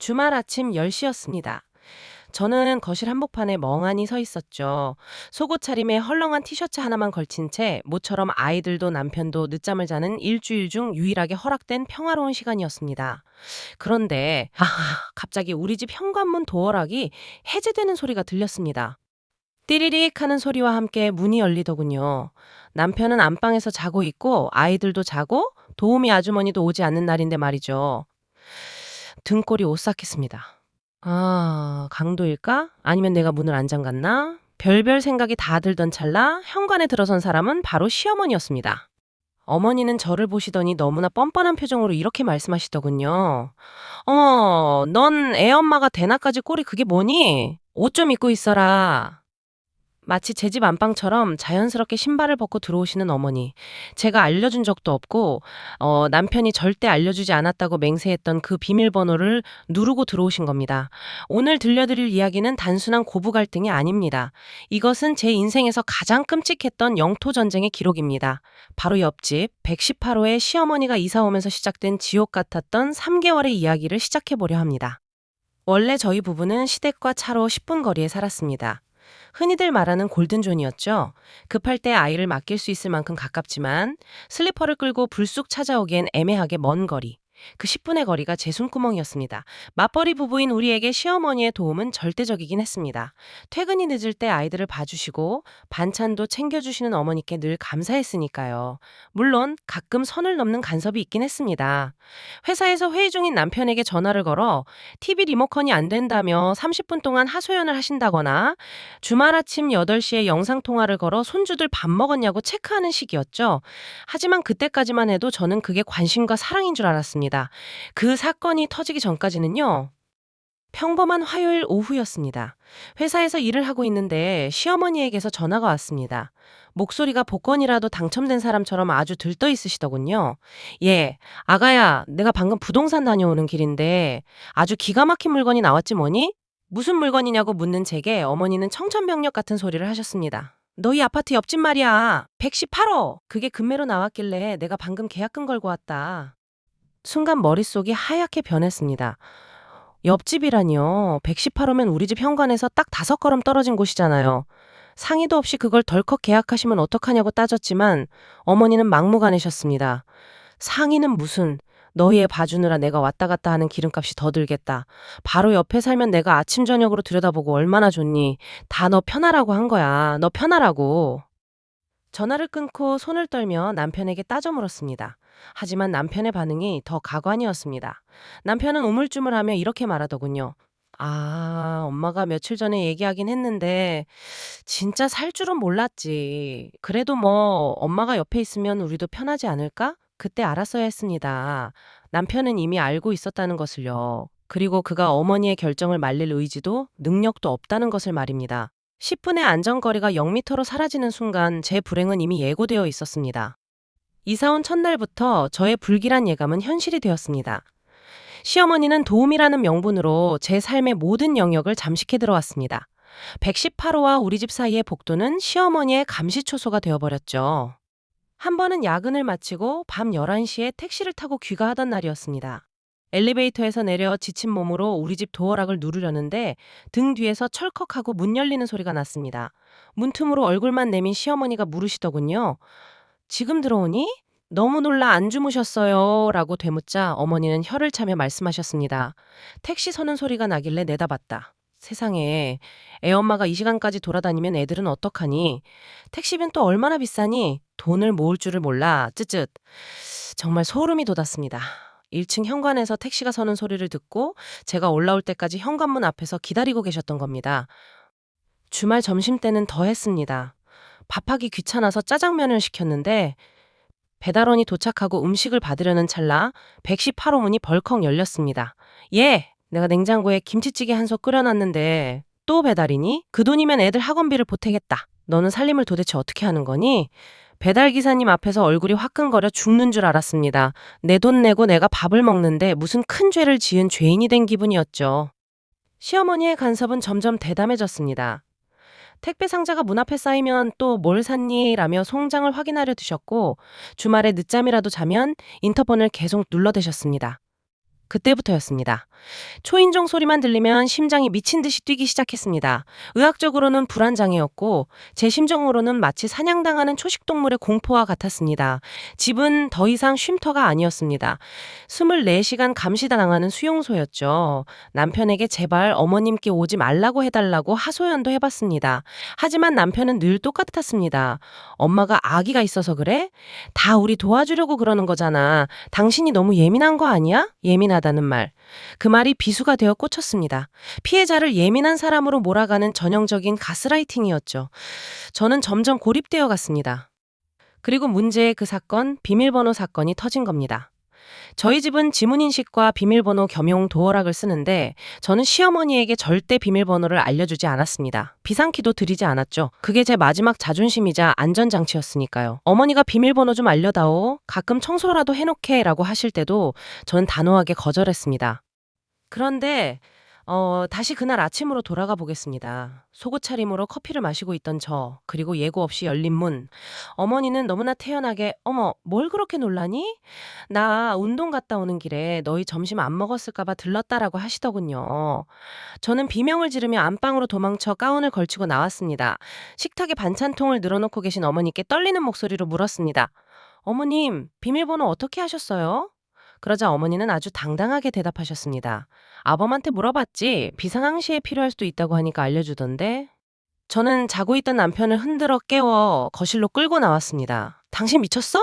주말 아침 10시였습니다. 저는 거실 한복판에 멍하니 서 있었죠. 속옷 차림에 헐렁한 티셔츠 하나만 걸친 채 모처럼 아이들도 남편도 늦잠을 자는 일주일 중 유일하게 허락된 평화로운 시간이었습니다. 그런데 아, 갑자기 우리 집 현관문 도어락이 해제되는 소리가 들렸습니다. 띠리릭 하는 소리와 함께 문이 열리더군요. 남편은 안방에서 자고 있고 아이들도 자고 도우미 아주머니도 오지 않는 날인데 말이죠. 등골이 오싹했습니다. 아, 강도일까? 아니면 내가 문을 안 잠갔나? 별별 생각이 다 들던 찰나 현관에 들어선 사람은 바로 시어머니였습니다. 어머니는 저를 보시더니 너무나 뻔뻔한 표정으로 이렇게 말씀하시더군요. 어머, 넌 애엄마가 대낮까지 꼴이 그게 뭐니? 옷 좀 입고 있어라. 마치 제 집 안방처럼 자연스럽게 신발을 벗고 들어오시는 어머니. 제가 알려준 적도 없고, 어, 남편이 절대 알려주지 않았다고 맹세했던 그 비밀번호를 누르고 들어오신 겁니다. 오늘 들려드릴 이야기는 단순한 고부 갈등이 아닙니다. 이것은 제 인생에서 가장 끔찍했던 영토 전쟁의 기록입니다. 바로 옆집 118호의 시어머니가 이사 오면서 시작된 지옥 같았던 3개월의 이야기를 시작해 보려 합니다. 원래 저희 부부는 시댁과 차로 10분 거리에 살았습니다. 흔히들 말하는 골든존이었죠. 급할 때 아이를 맡길 수 있을 만큼 가깝지만 슬리퍼를 끌고 불쑥 찾아오기엔 애매하게 먼 거리. 그 10분의 거리가 제 숨구멍이었습니다. 맞벌이 부부인 우리에게 시어머니의 도움은 절대적이긴 했습니다. 퇴근이 늦을 때 아이들을 봐주시고 반찬도 챙겨주시는 어머니께 늘 감사했으니까요. 물론 가끔 선을 넘는 간섭이 있긴 했습니다. 회사에서 회의 중인 남편에게 전화를 걸어 TV 리모컨이 안 된다며 30분 동안 하소연을 하신다거나 주말 아침 8시에 영상통화를 걸어 손주들 밥 먹었냐고 체크하는 시기였죠. 하지만 그때까지만 해도 저는 그게 관심과 사랑인 줄 알았습니다. 그 사건이 터지기 전까지는요. 평범한 화요일 오후였습니다. 회사에서 일을 하고 있는데 시어머니에게서 전화가 왔습니다. 목소리가 복권이라도 당첨된 사람처럼 아주 들떠 있으시더군요. 예, 아가야, 내가 방금 부동산 다녀오는 길인데 아주 기가 막힌 물건이 나왔지 뭐니? 무슨 물건이냐고 묻는 제게 어머니는 청천벽력 같은 소리를 하셨습니다. 너희 아파트 옆집 말이야. 118호. 그게 금매로 나왔길래 내가 방금 계약금 걸고 왔다. 순간 머릿속이 하얗게 변했습니다. 옆집이라니요. 118호면 우리 집 현관에서 딱 다섯 걸음 떨어진 곳이잖아요. 상의도 없이 그걸 덜컥 계약하시면 어떡하냐고 따졌지만 어머니는 막무가내셨습니다. 상의는 무슨 너희 애 봐주느라 내가 왔다 갔다 하는 기름값이 더 들겠다. 바로 옆에 살면 내가 아침 저녁으로 들여다보고 얼마나 좋니. 다 너 편하라고 한 거야. 너 편하라고. 전화를 끊고 손을 떨며 남편에게 따져 물었습니다. 하지만 남편의 반응이 더 가관이었습니다. 남편은 우물쭈물하며 이렇게 말하더군요. 아, 엄마가 며칠 전에 얘기하긴 했는데, 진짜 살 줄은 몰랐지. 그래도 뭐, 엄마가 옆에 있으면 우리도 편하지 않을까? 그때 알았어야 했습니다. 남편은 이미 알고 있었다는 것을요. 그리고 그가 어머니의 결정을 말릴 의지도 능력도 없다는 것을 말입니다. 10분의 안전거리가 0미터로 사라지는 순간 제 불행은 이미 예고되어 있었습니다. 이사 온 첫날부터 저의 불길한 예감은 현실이 되었습니다. 시어머니는 도움이라는 명분으로 제 삶의 모든 영역을 잠식해 들어왔습니다. 118호와 우리 집 사이의 복도는 시어머니의 감시초소가 되어버렸죠. 한 번은 야근을 마치고 밤 11시에 택시를 타고 귀가하던 날이었습니다. 엘리베이터에서 내려 지친 몸으로 우리 집 도어락을 누르려는데 등 뒤에서 철컥하고 문 열리는 소리가 났습니다. 문틈으로 얼굴만 내민 시어머니가 물으시더군요. 지금 들어오니? 너무 놀라 안 주무셨어요. 라고 되묻자 어머니는 혀를 차며 말씀하셨습니다. 택시 서는 소리가 나길래 내다봤다. 세상에 애엄마가 이 시간까지 돌아다니면 애들은 어떡하니? 택시비는 또 얼마나 비싸니? 돈을 모을 줄을 몰라. 쯧쯧. 정말 소름이 돋았습니다. 1층 현관에서 택시가 서는 소리를 듣고 제가 올라올 때까지 현관문 앞에서 기다리고 계셨던 겁니다. 주말 점심 때는 더 했습니다. 밥하기 귀찮아서 짜장면을 시켰는데 배달원이 도착하고 음식을 받으려는 찰나 118호 문이 벌컥 열렸습니다. 예, 내가 냉장고에 김치찌개 한 솥 끓여놨는데 또 배달이니? 그 돈이면 애들 학원비를 보태겠다. 너는 살림을 도대체 어떻게 하는 거니? 배달 기사님 앞에서 얼굴이 화끈거려 죽는 줄 알았습니다. 내 돈 내고 내가 밥을 먹는데 무슨 큰 죄를 지은 죄인이 된 기분이었죠. 시어머니의 간섭은 점점 대담해졌습니다. 택배 상자가 문 앞에 쌓이면 또 뭘 샀니? 라며 송장을 확인하려 드셨고 주말에 늦잠이라도 자면 인터폰을 계속 눌러대셨습니다. 그때부터였습니다. 초인종 소리만 들리면 심장이 미친 듯이 뛰기 시작했습니다. 의학적으로는 불안장애였고 제 심정으로는 마치 사냥당하는 초식동물의 공포와 같았습니다. 집은 더 이상 쉼터가 아니었습니다. 24시간 감시당하는 수용소였죠. 남편에게 제발 어머님께 오지 말라고 해달라고 하소연도 해봤습니다. 하지만 남편은 늘 똑같았습니다. 엄마가 아기가 있어서 그래? 다 우리 도와주려고 그러는 거잖아. 당신이 너무 예민한 거 아니야? 예민하 다는 말. 그 말이 비수가 되어 꽂혔습니다. 피해자를 예민한 사람으로 몰아가는 전형적인 가스라이팅이었죠. 저는 점점 고립되어 갔습니다. 그리고 문제의 그 사건, 비밀번호 사건이 터진 겁니다. 저희 집은 지문인식과 비밀번호 겸용 도어락을 쓰는데 저는 시어머니에게 절대 비밀번호를 알려주지 않았습니다. 비상키도 드리지 않았죠. 그게 제 마지막 자존심이자 안전장치였으니까요. 어머니가 비밀번호 좀 알려다오. 가끔 청소라도 해놓게 라고 하실 때도 전 단호하게 거절했습니다. 그런데 어, 다시 그날 아침으로 돌아가 보겠습니다. 속옷 차림으로 커피를 마시고 있던 저, 그리고 예고 없이 열린 문. 어머니는 너무나 태연하게, 어머, 뭘 그렇게 놀라니? 나 운동 갔다 오는 길에 너희 점심 안 먹었을까봐 들렀다라고 하시더군요. 저는 비명을 지르며 안방으로 도망쳐 가운을 걸치고 나왔습니다. 식탁에 반찬통을 늘어놓고 계신 어머니께 떨리는 목소리로 물었습니다. 어머님, 비밀번호 어떻게 하셨어요? 그러자 어머니는 아주 당당하게 대답하셨습니다. 아범한테 물어봤지. 비상항시에 필요할 수도 있다고 하니까 알려주던데. 저는 자고 있던 남편을 흔들어 깨워 거실로 끌고 나왔습니다. 당신 미쳤어?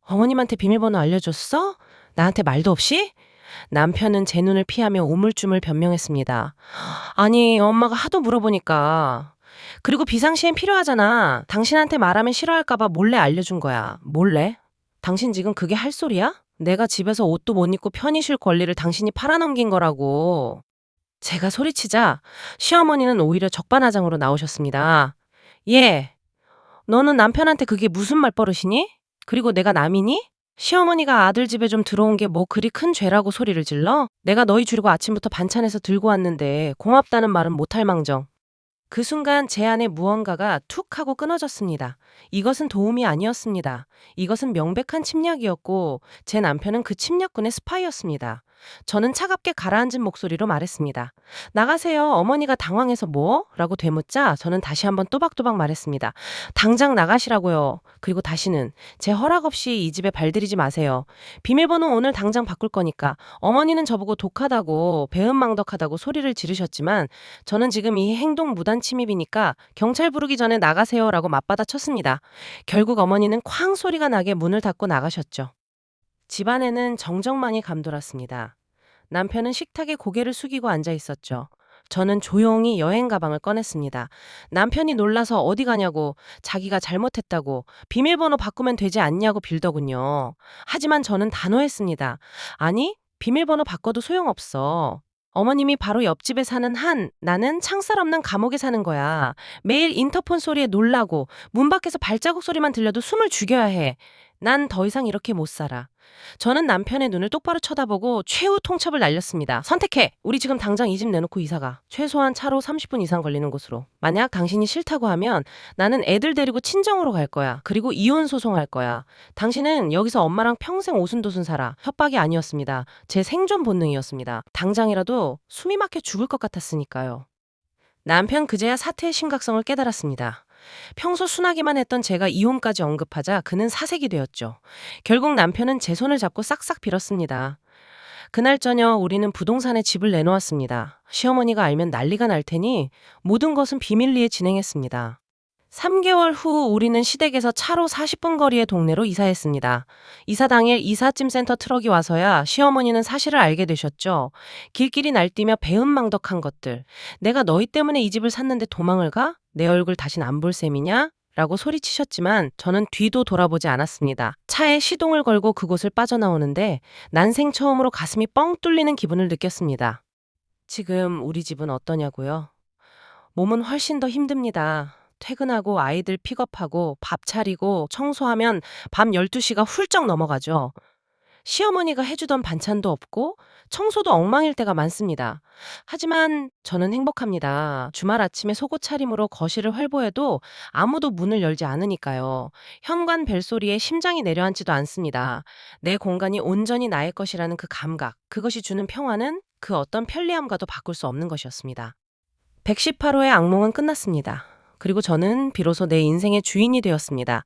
어머님한테 비밀번호 알려줬어? 나한테 말도 없이? 남편은 제 눈을 피하며 우물쭈물 변명했습니다. 아니, 엄마가 하도 물어보니까. 그리고 비상시엔 필요하잖아. 당신한테 말하면 싫어할까봐 몰래 알려준 거야. 몰래? 당신 지금 그게 할 소리야? 내가 집에서 옷도 못 입고 편히 쉴 권리를 당신이 팔아넘긴 거라고. 제가 소리치자 시어머니는 오히려 적반하장으로 나오셨습니다. 예. 너는 남편한테 그게 무슨 말버릇이니? 그리고 내가 남이니? 시어머니가 아들 집에 좀 들어온 게 뭐 그리 큰 죄라고 소리를 질러? 내가 너희 주려고 아침부터 반찬해서 들고 왔는데 고맙다는 말은 못할 망정. 그 순간 제 안에 무언가가 툭 하고 끊어졌습니다. 이것은 도움이 아니었습니다. 이것은 명백한 침략이었고 제 남편은 그 침략군의 스파이였습니다. 저는 차갑게 가라앉은 목소리로 말했습니다. 나가세요. 어머니가 당황해서 뭐? 라고 되묻자 저는 다시 한번 또박또박 말했습니다. 당장 나가시라고요. 그리고 다시는 제 허락 없이 이 집에 발들이지 마세요. 비밀번호 오늘 당장 바꿀 거니까 어머니는 저보고 독하다고 배은망덕하다고 소리를 지르셨지만 저는 지금 이 행동 무단 침입이니까 경찰 부르기 전에 나가세요라고 맞받아 쳤습니다. 결국 어머니는 쾅 소리가 나게 문을 닫고 나가셨죠. 집안에는 정적만이 감돌았습니다. 남편은 식탁에 고개를 숙이고 앉아 있었죠. 저는 조용히 여행 가방을 꺼냈습니다. 남편이 놀라서 어디 가냐고, 자기가 잘못했다고, 비밀번호 바꾸면 되지 않냐고 빌더군요. 하지만 저는 단호했습니다. 아니, 비밀번호 바꿔도 소용없어. 어머님이 바로 옆집에 사는 한, 나는 창살 없는 감옥에 사는 거야. 매일 인터폰 소리에 놀라고, 문 밖에서 발자국 소리만 들려도 숨을 죽여야 해. 난 더 이상 이렇게 못 살아. 저는 남편의 눈을 똑바로 쳐다보고 최후 통첩을 날렸습니다. 선택해. 우리 지금 당장 이 집 내놓고 이사가. 최소한 차로 30분 이상 걸리는 곳으로. 만약 당신이 싫다고 하면 나는 애들 데리고 친정으로 갈 거야. 그리고 이혼 소송할 거야. 당신은 여기서 엄마랑 평생 오순도순 살아. 협박이 아니었습니다. 제 생존 본능이었습니다. 당장이라도 숨이 막혀 죽을 것 같았으니까요. 남편 그제야 사태의 심각성을 깨달았습니다. 평소 순하기만 했던 제가 이혼까지 언급하자 그는 사색이 되었죠. 결국 남편은 제 손을 잡고 싹싹 빌었습니다. 그날 저녁 우리는 부동산에 집을 내놓았습니다. 시어머니가 알면 난리가 날 테니 모든 것은 비밀리에 진행했습니다. 3개월 후 우리는 시댁에서 차로 40분 거리의 동네로 이사했습니다. 이사 당일 이삿짐 센터 트럭이 와서야 시어머니는 사실을 알게 되셨죠. 길길이 날뛰며 배은망덕한 것들. 내가 너희 때문에 이 집을 샀는데 도망을 가? 내 얼굴 다신 안 볼 셈이냐? 라고 소리치셨지만 저는 뒤도 돌아보지 않았습니다. 차에 시동을 걸고 그곳을 빠져나오는데 난생 처음으로 가슴이 뻥 뚫리는 기분을 느꼈습니다. 지금 우리 집은 어떠냐고요? 몸은 훨씬 더 힘듭니다. 퇴근하고 아이들 픽업하고 밥 차리고 청소하면 밤 12시가 훌쩍 넘어가죠. 시어머니가 해주던 반찬도 없고 청소도 엉망일 때가 많습니다. 하지만 저는 행복합니다. 주말 아침에 속옷 차림으로 거실을 활보해도 아무도 문을 열지 않으니까요. 현관 벨소리에 심장이 내려앉지도 않습니다. 내 공간이 온전히 나의 것이라는 그 감각, 그것이 주는 평화는 그 어떤 편리함과도 바꿀 수 없는 것이었습니다. 118호의 악몽은 끝났습니다. 그리고 저는 비로소 내 인생의 주인이 되었습니다.